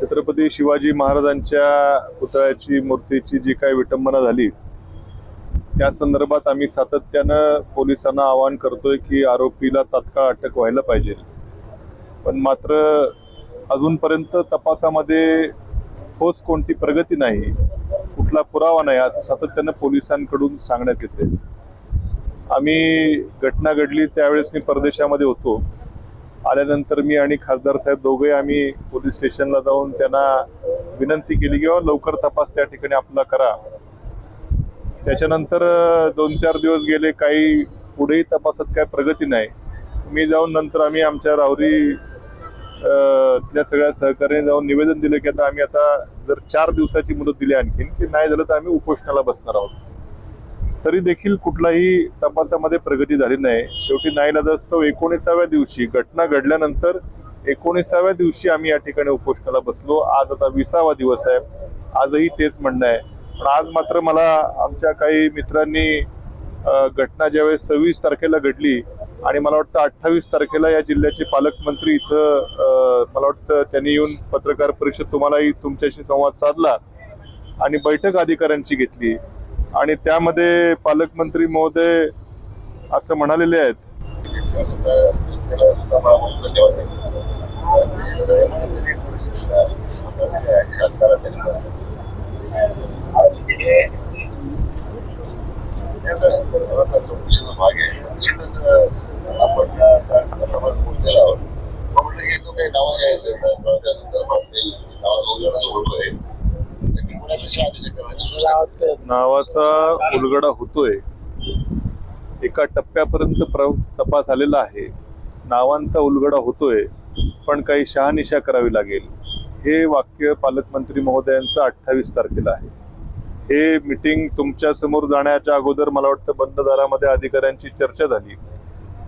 छत्रपती शिवाजी महाराजांच्या पुतळ्याची मूर्तीची जी काही विटंबना झाली त्या संदर्भात आम्ही सातत्यानं पोलिसांना आवाहन करतोय की आरोपीला तात्काळ अटक व्हायला पाहिजे. पण मात्र अजूनपर्यंत तपासामध्ये ठोस कोणती प्रगती नाही कुठला पुरावा नाही असं सातत्यानं पोलिसांकडून सांगण्यात येते आम्ही घटना घडली त्यावेळेस मी परदेशामध्ये होतो. आल्यानंतर मी आणि खासदार साहेब दोघे आम्ही पोलीस स्टेशनला जाऊन त्यांना विनंती केली किंवा लवकर तपास त्या ठिकाणी आपला करा. त्याच्यानंतर दोन चार दिवस गेले काही पुढेही तपासात काय प्रगती नाही. मी जाऊन नंतर आम्ही आमच्या राहुरी त्या सगळ्या सहकार्याने जाऊन निवेदन दिलं की आता आम्ही आता जर चार दिवसाची मुदत दिली आणखीन की नाही झालं तर आम्ही उपोषणाला बसणार आहोत. तरी देखील कुठलाही तपासामध्ये प्रगती झाली नाही. शेवटी नाईलाजास्तव एकोणीसाव्या दिवशी घटना घडल्यानंतर एकोणीसाव्या दिवशी आम्ही या ठिकाणी उपोषणाला बसलो. आज आता विसावा दिवस आहे. आजही तेच म्हणणं आहे. पण आज मात्र मला आमच्या काही मित्रांनी घटना ज्यावेळेस सव्वीस तारखेला घडली आणि मला वाटतं अठ्ठावीस तारखेला या जिल्ह्याचे पालकमंत्री इथं मला वाटतं त्यांनी येऊन पत्रकार परिषद तुम्हालाही तुमच्याशी संवाद साधला आणि बैठक अधिकाऱ्यांची घेतली. आणि त्यामध्ये पालकमंत्री महोदय असं म्हणालेले आहेत. नावाचा उलगडा होतोय. एका टप्प्यापर्यंत प्र तपास आलेला आहे. नावांचा उलगडा होतोय पण काही शहानिशा करावी लागेल. हे वाक्य पालकमंत्री महोदयांचं अठ्ठावीस तारखेला आहे. हे मिटिंग तुमच्यासमोर जाण्याच्या अगोदर मला वाटतं बंद दारामध्ये अधिकाऱ्यांची चर्चा झाली.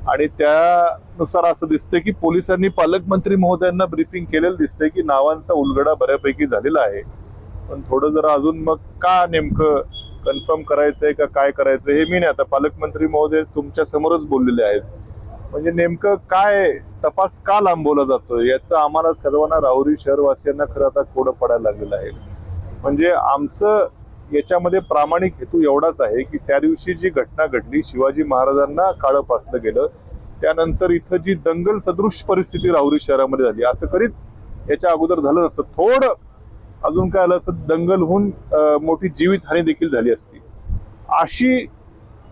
आणि त्यानुसार असं दिसतंय की पोलिसांनी पालकमंत्री महोदयांना ब्रीफिंग केलेलं दिसतंय की नावांचा उलगडा बऱ्यापैकी झालेला आहे. पण थोडं जरा अजून मग का नेमकं कन्फर्म करायचं आहे का काय करायचं हे मी नाही. आता पालकमंत्री महोदय तुमच्या समोरच बोललेले आहेत. म्हणजे नेमकं काय तपास का लांबवला जातोय याचं आम्हाला सर्वांना राहुरी शहरवासियांना खरं आता कोडं पडायला लागलेलं आहे. म्हणजे आमचं याच्यामध्ये प्रामाणिक हेतू एवढाच आहे की त्या दिवशी जी घटना घडली शिवाजी महाराजांना काळं पासलं गेलं. त्यानंतर इथं जी दंगल सदृश परिस्थिती राहुरी शहरामध्ये झाली असं कधीच याच्या अगोदर झालं नसतं. थोडं अजून काय आलं असं दंगलहून मोठी जीवितहानी देखील झाली असती. अशी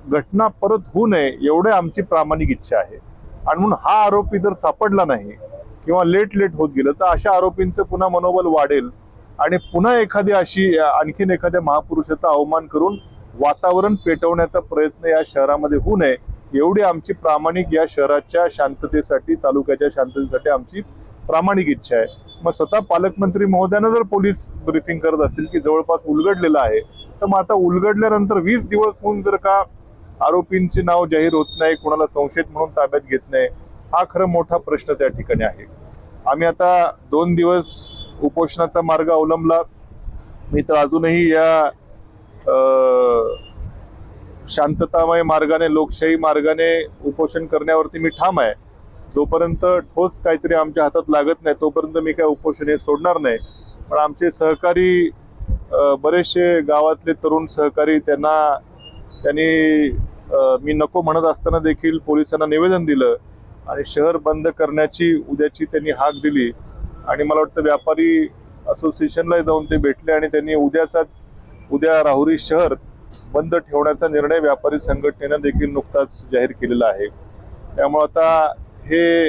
घटना परत होऊ नये एवढे आमची प्रामाणिक इच्छा आहे. आणि म्हणून हा आरोपी जर सापडला नाही किंवा लेट लेट होत गेलं तर अशा आरोपींचं पुन्हा मनोबल वाढेल आणि पुन्हा एखादी अशी आणखीन एखाद्या महापुरुषाचा अवमान करून वातावरण पेटवण्याचा प्रयत्न या शहरामध्ये होऊ नये एवढी आमची प्रामाणिक या शहराच्या शांततेसाठी तालुक्याच्या शांततेसाठी आमची प्रामाणिक इच्छा आहे. मग स्वतः पालकमंत्री महोदयानं जर पोलीस ब्रिफिंग करत असतील की जवळपास उलगडलेलं आहे तर मग आता उलगडल्यानंतर वीस दिवस होऊन जर का आरोपींचे नाव जाहीर होत नाही कोणाला संशयित म्हणून ताब्यात घेत नाही हा खरं मोठा प्रश्न त्या ठिकाणी आहे. आम्ही आता दोन दिवस उपोषणाचा मार्ग अवलंबला. मी तर अजूनही या शांततामय मार्गाने लोकशाही मार्गाने उपोषण करण्यावरती मी ठाम आहे. जोपर्यंत ठोस काहीतरी आमच्या हातात लागत नाही तोपर्यंत मी काय उपोषण हे सोडणार नाही. पण आमचे सहकारी बरेचसे गावातले तरुण सहकारी त्यांना त्यांनी मी नको म्हणत असताना देखील पोलिसांना निवेदन दिलं आणि शहर बंद करण्याची उद्याची त्यांनी हाक दिली. आणि मला वाटतं व्यापारी असोसिएशनला जाऊन ते भेटले आणि त्यांनी उद्याचा उद्या राहुरी शहर बंद ठेवण्याचा निर्णय व्यापारी संघटनेनं देखील नुकताच जाहीर केलेला आहे. त्यामुळे आता हे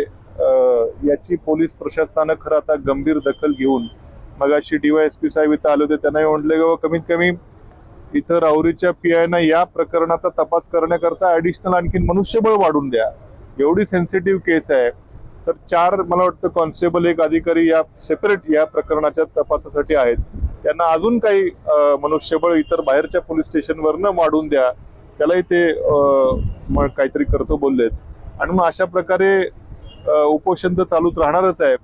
याची पोलीस प्रशासनानं खरं आता गंभीर दखल घेऊन मगाशी डीवायएसपी साहेब इथं आले होते. त्यांनाही म्हटले की कमीत कमी इथं राहुरीच्या पी आयनं या प्रकरणाचा तपास करण्याकरता ॲडिशनल आणखीन मनुष्यबळ वाढून द्या. एवढी सेन्सिटिव्ह केस आहे. तर चार मला वाटतं कॉन्स्टेबल एक अधिकारी या सेपरेट या प्रकरणाच्या तपासासाठी आहेत. त्यांना अजून काही मनुष्यबळ इतर बाहेरच्या पोलीस स्टेशनवरनं वाढून द्या. त्यालाही ते काहीतरी करतो बोललेत. आणि मग अशा प्रकारे उपोषण तर चालूच राहणारच आहे.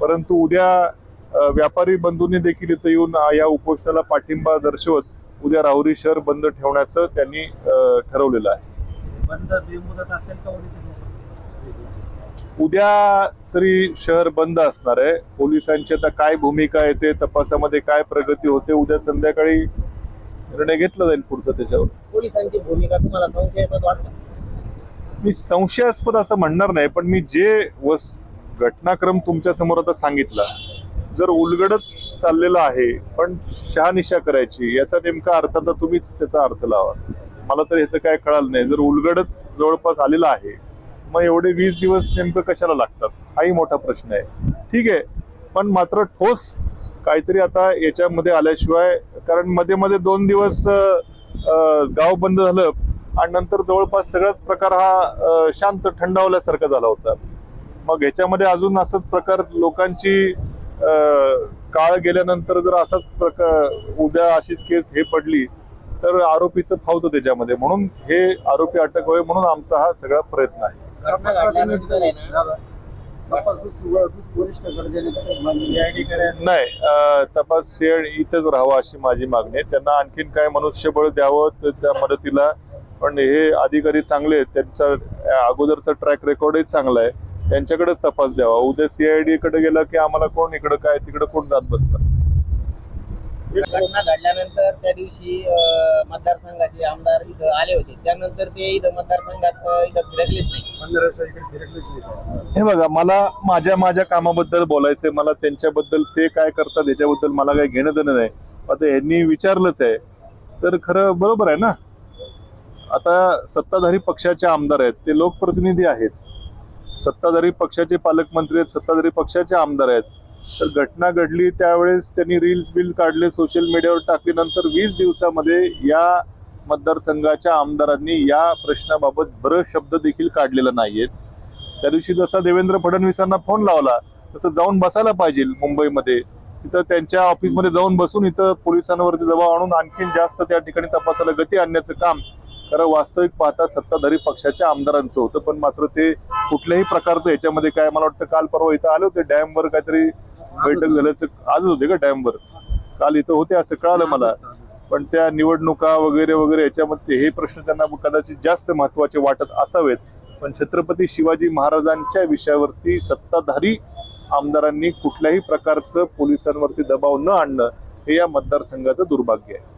परंतु उद्या व्यापारी बंधूंनी देखील इथं येऊन या उपोषणाला पाठिंबा दर्शवत उद्या राहुरी शहर बंद ठेवण्याचं त्यांनी ठरवलेलं आहे? उद्या? तरी शहर बंद असणार आहे. पोलिसांची आता काय भूमिका येते तपासामध्ये काय प्रगती होते उद्या संध्याकाळी निर्णय घेतला जाईल पुढचा त्याच्यावर. पोलिसांची भूमिका तुम्हाला संशयास्पद वाटतं? मी संशयास्पद असं म्हणणार नाही पण मी जे वस घटनाक्रम तुमच्यासमोर आता सांगितला जर उलगडत चाललेला आहे पण शहानिशा करायची याचा नेमका अर्थ आता तुम्हीच त्याचा अर्थ लावा. मला तर ह्याचं काय कळालं नाही. जर उलगडत जवळपास आलेला आहे मग एवढे वीस दिवस नेमकं कशाला लागतात? हाही मोठा प्रश्न आहे. ठीक आहे पण मात्र ठोस काहीतरी आता याच्यामध्ये आल्याशिवाय कारण मध्ये मध्ये दोन दिवस गाव बंद झालं आणि नंतर जवळपास सगळाच प्रकार हा शांत थंडावल्यासारखा झाला होता. मग ह्याच्यामध्ये अजून असंच प्रकार लोकांची काळ गेल्यानंतर जर असाच प्रकार उद्या अशीच केस हे पडली तर आरोपीचं फावतं त्याच्यामध्ये. म्हणून हे आरोपी अटक व्हावे म्हणून आमचा हा सगळा प्रयत्न आहे. नाही तपास शेड इथेच राहावा अशी माझी मागणी आहे. त्यांना आणखीन काय मनुष्यबळ द्यावं तर त्या मदतीला पण हे अधिकारी चांगले आहेत. त्यांचा अगोदरचा ट्रॅक रेकॉर्डही चांगला आहे. त्यांच्याकडेच तपास द्यावा. उद्या सीआयडी कडे गेला की आम्हाला कोण इकडं काय तिकडं कोण जात बसतं? घटना घडल्यानंतर त्या दिवशी मतदारसंघाचे आमदार इथं आले होते. त्यानंतर ते इथं मतदारसंघात इथं फिरकलेच नाही. हे बघा मला माझ्या माझ्या कामाबद्दल बोलायचंय. मला त्यांच्याबद्दल ते काय करतात याच्याबद्दल मला काही घेणं देणं नाही. आता यांनी विचारलंच आहे. तर खरं बरोबर आहे ना? आता सत्ताधारी पक्षाचे आमदार आहेत ते लोकप्रतिनिधी आहेत. सत्ताधारी पक्षाचे पालकमंत्री आहेत सत्ताधारी पक्षाचे आमदार आहेत. तर घटना घडली त्यावेळेस त्यांनी रील्स बिल काढले सोशल मीडियावर टाकल्यानंतर नंतर वीस दिवसामध्ये या मतदारसंघाच्या आमदारांनी या प्रश्नाबाबत बरं शब्द देखील काढलेला नाहीयेत त्या दिवशी जसा देवेंद्र फडणवीसांना फोन लावला तसं जाऊन बसायला पाहिजे मुंबईमध्ये. तिथं त्यांच्या ऑफिसमध्ये जाऊन बसून इथं पोलिसांवरती दबाव आणून आणखीन जास्त त्या ठिकाणी तपासाला गती आणण्याचं काम कारण वास्तविक पाहता सत्ताधारी पक्षाच्या आमदारांचं होतं पण मात्र ते कुठल्याही प्रकारचं याच्यामध्ये काय मला वाटतं काल परवा इथं आले होते डॅमवर काहीतरी बैठक झाल्याचं आजच होते का डॅमवर? काल इथं होते असं कळालं मला. पण त्या निवडणुका वगैरे वगैरे याच्यामध्ये हे प्रश्न त्यांना कदाचित जास्त महत्त्वाचे वाटत असावेत. पण छत्रपती शिवाजी महाराजांच्या विषयावरती सत्ताधारी आमदारांनी कुठल्याही प्रकारचं पोलिसांवरती दबाव न आणणं हे या मतदारसंघाचं दुर्भाग्य आहे.